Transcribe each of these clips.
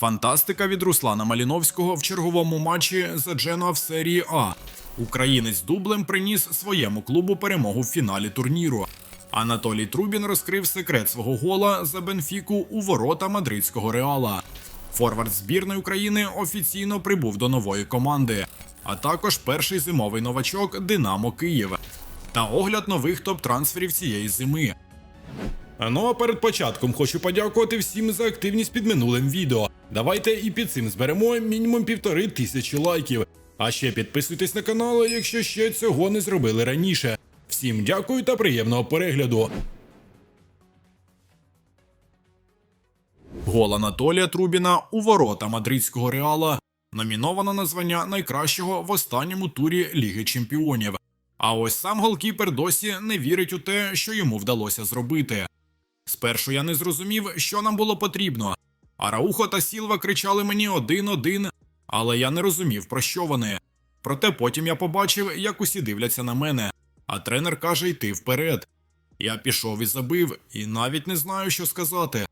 Фантастика від Руслана Маліновського в черговому матчі за Дженуа в серії А. Українець дублем приніс своєму клубу перемогу в фіналі турніру. Анатолій Трубін розкрив секрет свого гола за Бенфіку у ворота мадридського реала. Форвард збірної України офіційно прибув до нової команди, а також перший зимовий новачок Динамо Київ та огляд нових топ-трансферів цієї зими. Ну а перед початком хочу подякувати всім за активність під минулим відео. Давайте і під цим зберемо мінімум півтори тисячі лайків. А ще підписуйтесь на канал, якщо ще цього не зробили раніше. Всім дякую та приємного перегляду. Гол Анатолія Трубіна у ворота мадридського реала номіновано на звання найкращого в останньому турі Ліги Чемпіонів. А ось сам голкіпер досі не вірить у те, що йому вдалося зробити. Спершу я не зрозумів, що нам було потрібно. А Раухо та Сілва кричали мені один-один, але я не розумів, про що вони. Проте потім я побачив, як усі дивляться на мене, а тренер каже йти вперед. Я пішов і забив, і навіть не знаю, що сказати.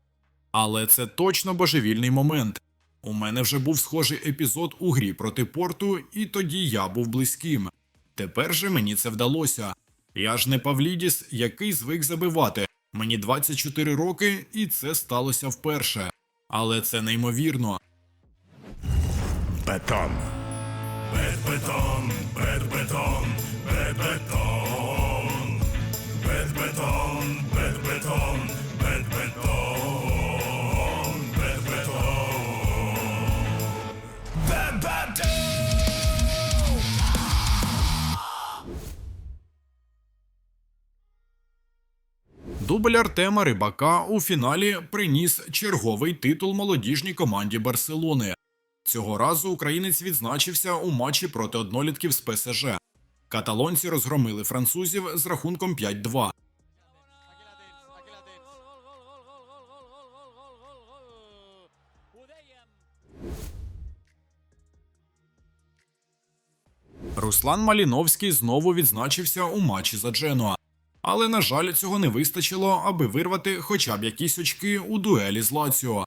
Але це точно божевільний момент. У мене вже був схожий епізод у грі проти порту, і тоді я був близьким. Тепер же мені це вдалося. Я ж не Павлідіс, який звик забивати. Мені 24 роки, і це сталося вперше. Але це неймовірно. Бетон. Бет-бетон, бет-бетон, Дубль Артема Рибака у фіналі приніс черговий титул молодіжній команді Барселони. Цього разу українець відзначився у матчі проти однолітків з ПСЖ. Каталонці розгромили французів з рахунком 5-2. Руслан Маліновський знову відзначився у матчі за Дженуа. Але, на жаль, цього не вистачило, аби вирвати хоча б якісь очки у дуелі з Лаціо.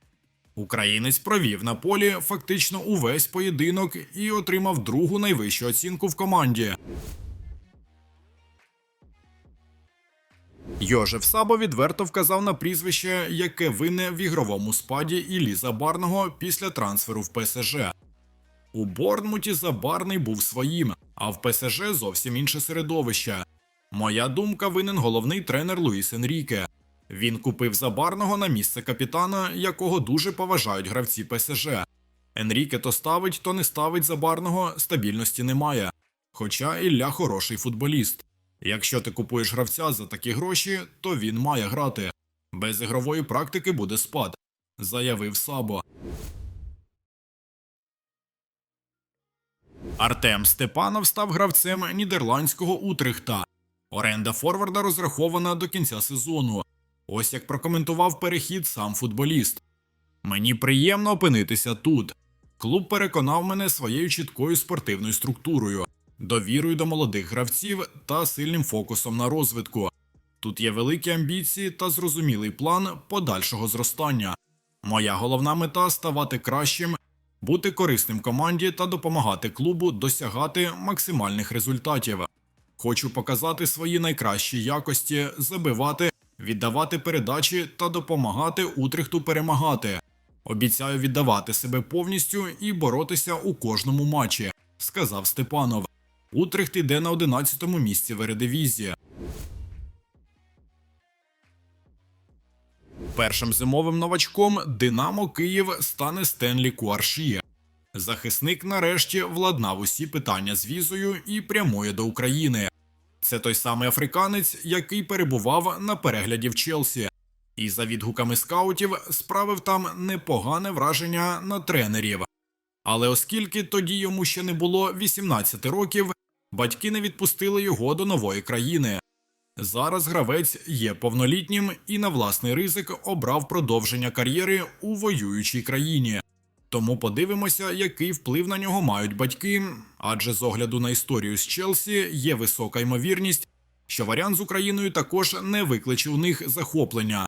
Українець провів на полі фактично увесь поєдинок і отримав другу найвищу оцінку в команді. Йожев Сабо відверто вказав на прізвище, яке винне в ігровому спаді Іллі Забарного після трансферу в ПСЖ. У Борнмуті Забарний був своїм, а в ПСЖ зовсім інше середовище. Моя думка винен головний тренер Луїс Енріке. Він купив Забарного на місце капітана, якого дуже поважають гравці ПСЖ. Енріке то ставить, то не ставить Забарного, стабільності немає. Хоча Ілля хороший футболіст. Якщо ти купуєш гравця за такі гроші, то він має грати. Без ігрової практики буде спад, заявив Сабо. Артем Степанов став гравцем нідерландського Утрехта. Оренда Форварда розрахована до кінця сезону. Ось як прокоментував перехід сам футболіст. Мені приємно опинитися тут. Клуб переконав мене своєю чіткою спортивною структурою, довірою до молодих гравців та сильним фокусом на розвитку. Тут є великі амбіції та зрозумілий план подальшого зростання. Моя головна мета ставати кращим, бути корисним команді та допомагати клубу досягати максимальних результатів. Хочу показати свої найкращі якості, забивати, віддавати передачі та допомагати Утрехту перемагати. Обіцяю віддавати себе повністю і боротися у кожному матчі, сказав Степанов. Утрехт іде на 11-му місці в Ередивізії. Першим зимовим новачком Динамо Київ стане Стенлі Куарші. Захисник нарешті владнав усі питання з візою і прямує до України. Це той самий африканець, який перебував на перегляді в Челсі, і за відгуками скаутів справив там непогане враження на тренерів. Але оскільки тоді йому ще не було 18 років, батьки не відпустили його до нової країни. Зараз гравець є повнолітнім і на власний ризик обрав продовження кар'єри у воюючій країні. Тому подивимося, який вплив на нього мають батьки. Адже з огляду на історію з Челсі є висока ймовірність, що варіант з Україною також не викличе у них захоплення.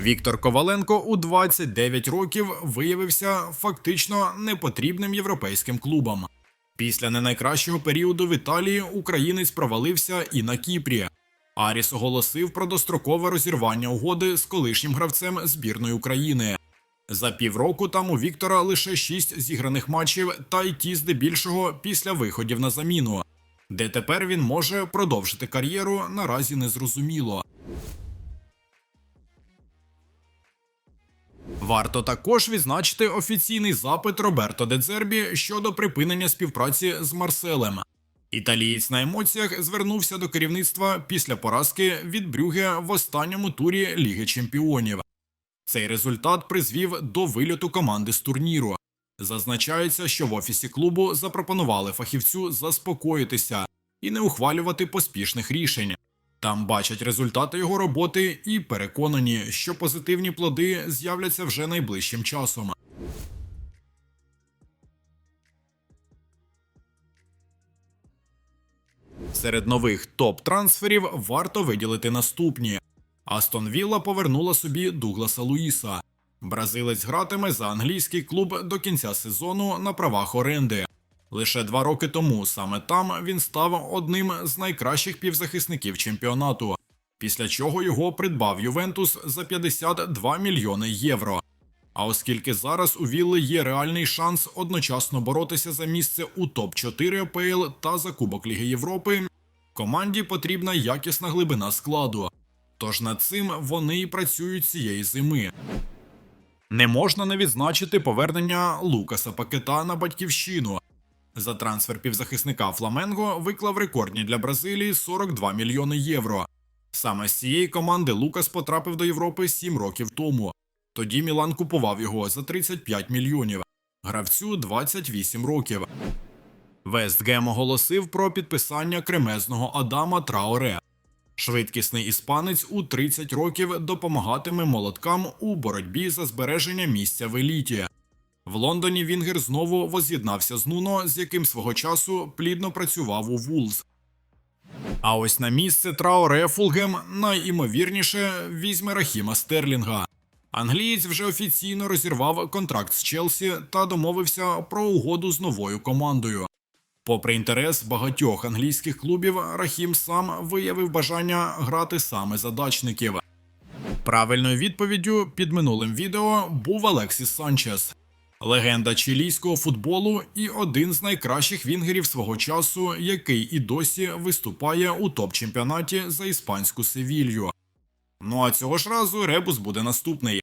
Віктор Коваленко у 29 років виявився фактично непотрібним європейським клубам. Після не найкращого періоду в Італії українець провалився і на Кіпрі. Аріс оголосив про дострокове розірвання угоди з колишнім гравцем збірної України. За півроку там у Віктора лише шість зіграних матчів, та й ті здебільшого після виходів на заміну. Де тепер він може продовжити кар'єру, наразі не зрозуміло. Варто також відзначити офіційний запит Роберто Дедзербі щодо припинення співпраці з Марселем. Італієць на емоціях звернувся до керівництва після поразки від Брюге в останньому турі Ліги Чемпіонів. Цей результат призвів до вильоту команди з турніру. Зазначається, що в офісі клубу запропонували фахівцю заспокоїтися і не ухвалювати поспішних рішень. Там бачать результати його роботи і переконані, що позитивні плоди з'являться вже найближчим часом. Серед нових топ-трансферів варто виділити наступні: Астон Вілла повернула собі Дугласа Луїса. Бразилець гратиме за англійський клуб до кінця сезону на правах оренди. Лише два роки тому саме там він став одним з найкращих півзахисників чемпіонату, після чого його придбав Ювентус за 52 мільйони євро. А оскільки зараз у Вілли є реальний шанс одночасно боротися за місце у топ-4 АПЛ та за Кубок Ліги Європи, команді потрібна якісна глибина складу. Тож над цим вони і працюють цієї зими. Не можна не відзначити повернення Лукаса Пакета на батьківщину. За трансфер півзахисника Фламенго виклав рекордні для Бразилії 42 мільйони євро. Саме з цієї команди Лукас потрапив до Європи 7 років тому. Тоді Мілан купував його за 35 мільйонів. Гравцю 28 років. Вестгем оголосив про підписання кремезного Адама Траоре. Швидкісний іспанець у 30 років допомагатиме молоткам у боротьбі за збереження місця в еліті. В Лондоні Вінгер знову воз'єднався з Нуно, з яким свого часу плідно працював у Вулз. А ось на місце Траоре Фулгем найімовірніше візьме Рахіма Стерлінга. Англієць вже офіційно розірвав контракт з Челсі та домовився про угоду з новою командою. Попри інтерес багатьох англійських клубів, Рахім сам виявив бажання грати саме за дачників. Правильною відповіддю під минулим відео був Алексіс Санчес, легенда чилійського футболу і один з найкращих вінгерів свого часу, який і досі виступає у топ-чемпіонаті за іспанську Севілью. Ну а цього ж разу ребус буде наступний.